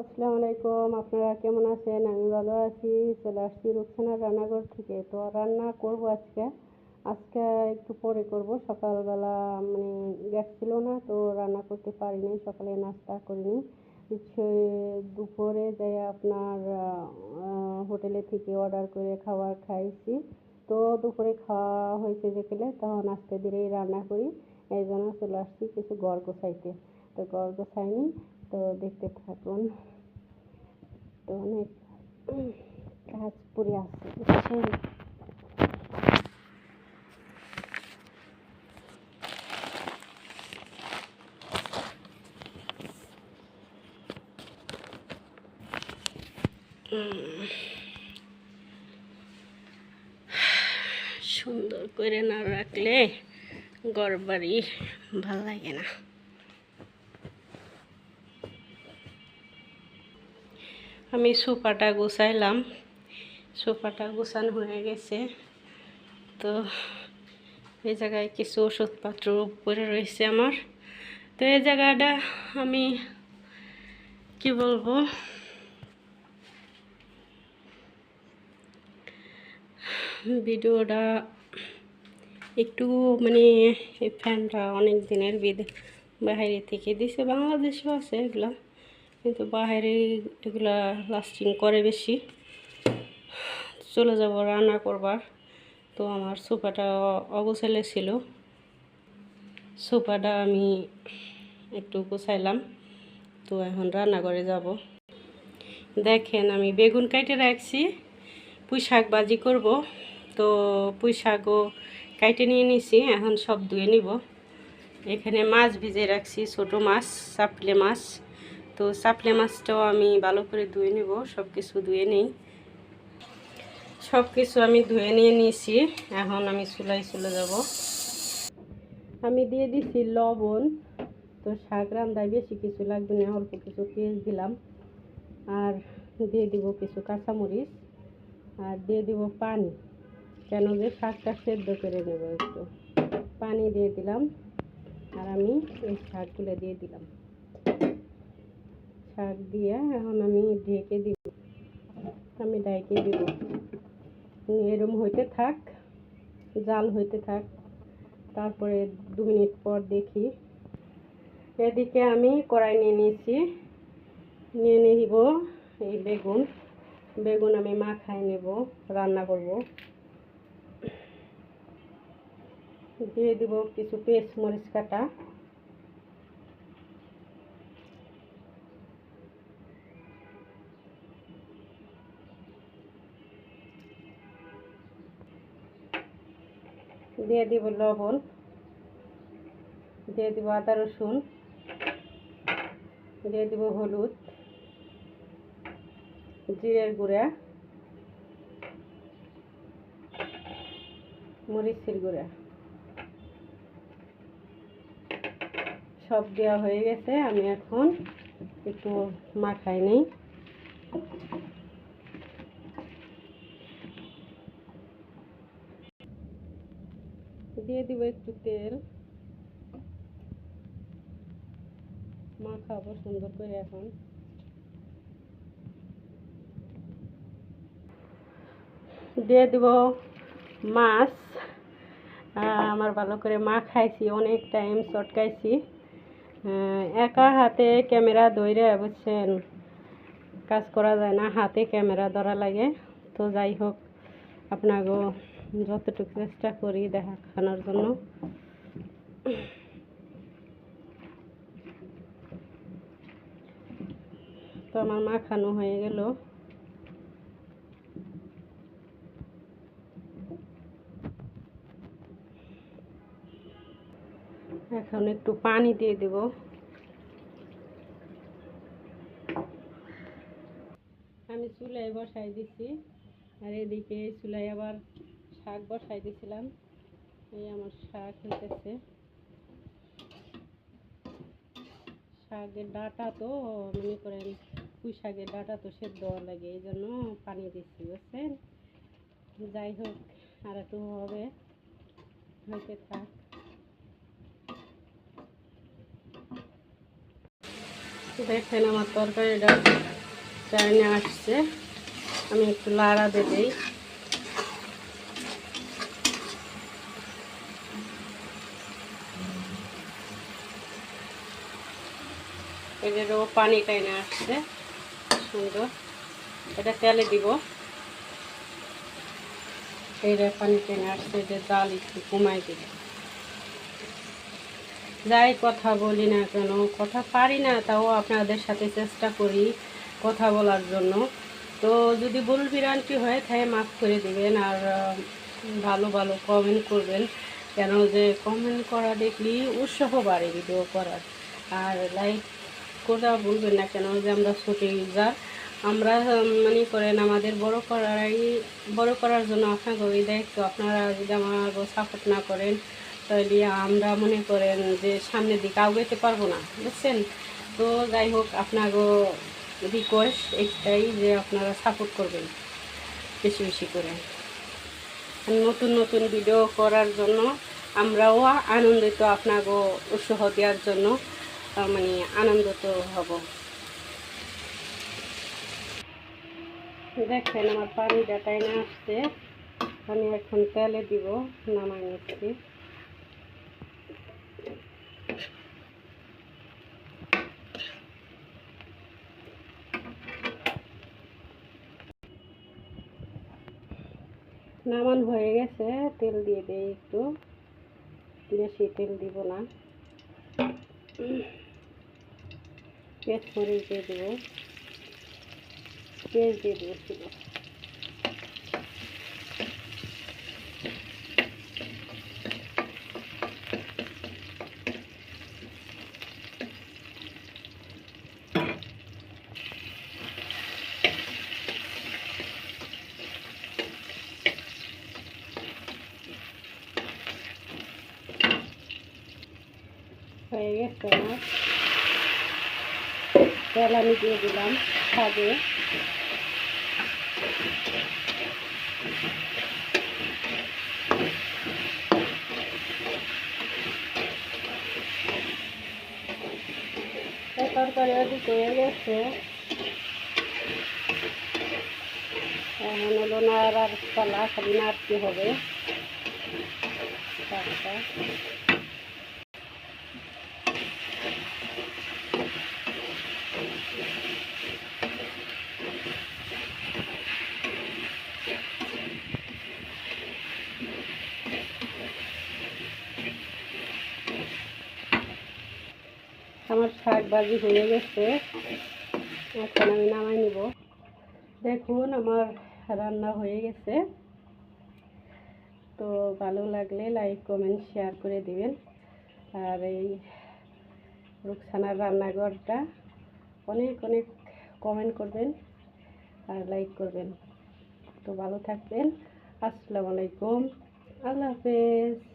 আসসালামু আলাইকুম, আপনারা কেমন আছেন? আমি ভালো আছি। চলে আসছি রুকসানার রান্নাঘর থেকে। তো রান্না করব আজকে। আজকে একটু পরে করব। সকালবেলা মানে গ্যাস ছিল না, তো রান্না করতে পারিনি। সকালে নাস্তা করিনি। দুপুরে যাই আপনার হোটেলে থেকে অর্ডার করে খাবার খাইছি। তো দুপুরে খাওয়া হয়েছে যেখানে তখন আস্তে ধীরেই রান্না করি। এই জন্য চলে আসছি কিছু গড় গোছাইতে। তো গড় গোছাইনি, তো দেখতে থাকুন। অনেক কাজ পড়ে আছে। বুঝছেন সুন্দর করে না রাখলে ঘর বাড়ি ভালো লাগে না। আমি সোফাটা গোছাইলাম। সোফাটা গোছানো হয়ে গেছে। তো এই জায়গায় কিছু ওষুধপত্র উপরে রয়েছে আমার। তো এই জায়গাটা আমি কি বলব? ভিডিওটা একটু মানে এই ফ্যানটা অনেক দিনের বাইরে থেকে দিছে। বাংলাদেশেও আছে এগুলা। কিন্তু বাইরে এগুলা লাস্টিং করে বেশি। চলে যাব রান্না করবার। তো আমার সোফাটা অগোছালে ছিল। সোফাটা আমি একটু গোছাইলাম। তো এখন রান্নাঘরে যাব। দেখেন আমি বেগুন কাইটে রাখছি। পুঁই শাক বাজি করব। তো পুঁই শাকও কাইটে নিয়ে নিছি। এখন সব ধুয়ে নিব। এখানে মাছ ভিজে রাখছি, ছোট মাছ, চাপলে মাছ। তো চাপলে মাছটাও আমি ভালো করে ধুয়ে নিব সব কিছু ধুয়ে নিই। সব কিছু আমি ধুয়ে নিয়ে নিয়েছি, এখন আমি চুলাই চলে যাব। আমি দিয়ে দিছি লবণ, তো শাক রান্দায় বেশি কিছু লাগবে না, অল্প কিছু পেঁয়াজ দিলাম। আর দিয়ে দিব কিছু কাঁচামরিচ, আর দিয়ে দিব পানি, কেন যে শাকটা সেদ্ধ করে নেব একটু। পানি দিয়ে দিলাম, আর আমি এই শাকগুলো দিয়ে দিলাম। শাক দিয়ে এখন আমি ঢেকে দিব। আমি ডাইকে দিব। এরম হইতে থাক, জাল হইতে থাক। তারপরে দু মিনিট পর দেখি। এদিকে আমি কড়াই নিয়ে নিয়েছি। নিয়ে নিব এই বেগুন। বেগুন আমি মাখায় নেব, রান্না করব। দিয়ে দিব কিছু পেস্ট মরিচ কাটা। দিয়ে দিব লবণ, দিয়ে দিব আদা রসুন, দিয়ে দিব হলুদ, জিরের গুঁড়া, মরিচের গুঁড়া। সব দেওয়া হয়ে গেছে, আমি এখন একটু মাখাই নেই দিয়ে দিব একটু তেল মাখাবো সুন্দর করে এখন। দিয়ে দিব মাছ। আমার ভালো করে মা খাইছি অনেক টাইম চটকাইছি একা হাতে ক্যামেরা ধরে বুঝছেন, কাজ করা যায় না, হাতে ক্যামেরা ধরা লাগে। তো যাই হোক আপনাকেও যতটুকু চেষ্টা করি দেখানোর জন্য। তো আমার মাখানো হয়ে গেল। এখন একটু পানি দিয়ে দেব। আমি চুলায় বসাই দিছি, আর এদিকে চুলায় আবার শাক বসাই দিছিলাম। এই আমার শাক হইতেছে। শাকের ডাটা তো, মনে করেন, পুঁই শাকের ডাটা তো সেদ্ধ লাগে, এই জন্য পানি দিচ্ছি বুঝছেন? যাই হোক, আর একটু হবে, হইতে থাক। দেখেন আমার তরকারিটা চাইনে আসছে। আমি একটু লাড়া দেবেই এদেরও পানি টাইনে আসছে। সুন্দর। এটা তেলে দিব। এইটা পানি টেনে আসছে যে জাল একটু কমাই দিব। যাই কথা বলি না কেন, কথা পারি না, তাও আপনাদের সাথে চেষ্টা করি কথা বলার জন্য। তো যদি ভুল বিরান্তি হয়ে থাকে মাফ করে দিবেন আর ভালো ভালো কমেন্ট করবেন। কেন যে কমেন্ট করা দেখলি উৎসাহ বাড়ে ভিডিও করার। আর লাইক করা বলবেন না কেন যে আমরা ছোটো ইউজার? আমরা মনে করেন আমাদের বড় করাই বড় করার জন্য আপনাকে ওই দায়িত্ব। আপনারা যদি আমাকে সাপোর্ট না করেন, তাহলে আমরা মনে করেন যে সামনের দিকে আগাইতে পারব না, বুঝছেন? তো যাই হোক, আপনাকে রিকোয়েস্ট একটাই যে আপনারা সাপোর্ট করবেন, বেশি বেশি করে। নতুন নতুন ভিডিও করার জন্য আমরাও আনন্দিত আপনাকে উৎসাহ দেওয়ার জন্য। মানে আনন্দিত হব। দেখেন আমার পানিটা টাইনে আসছে। আমি এখন তেলে দিব, নামাই নিচ্ছি। নামান হয়ে গেছে, তেল দিয়ে দেই একটু। বেশি তেল দিব না। পেঁয়াজ মরিচ দিয়ে দেবো পেঁয়াজ দিয়ে দেবো শুধু হয়ে গেছে আমার তেল আমি দিয়ে দিলাম, খাবে। তরকারি ওদিক হয়ে গেছে এখন হলো নাড়ার পালা, খালি নাড়তে হবে। শাকটা আমার শাক ভাজি হয়ে গেছে। এখন আমি নামাই নিব। দেখুন, আমার রান্না হয়ে গেছে। তো ভালো লাগলে লাইক কমেন্ট শেয়ার করে দিবেন। আর এই রুকসানার রান্নাঘরটা অনেক অনেক কমেন্ট করবেন আর লাইক করবেন। তো ভালো থাকবেন। আসসালামু আলাইকুম। আল্লাহ হাফেজ।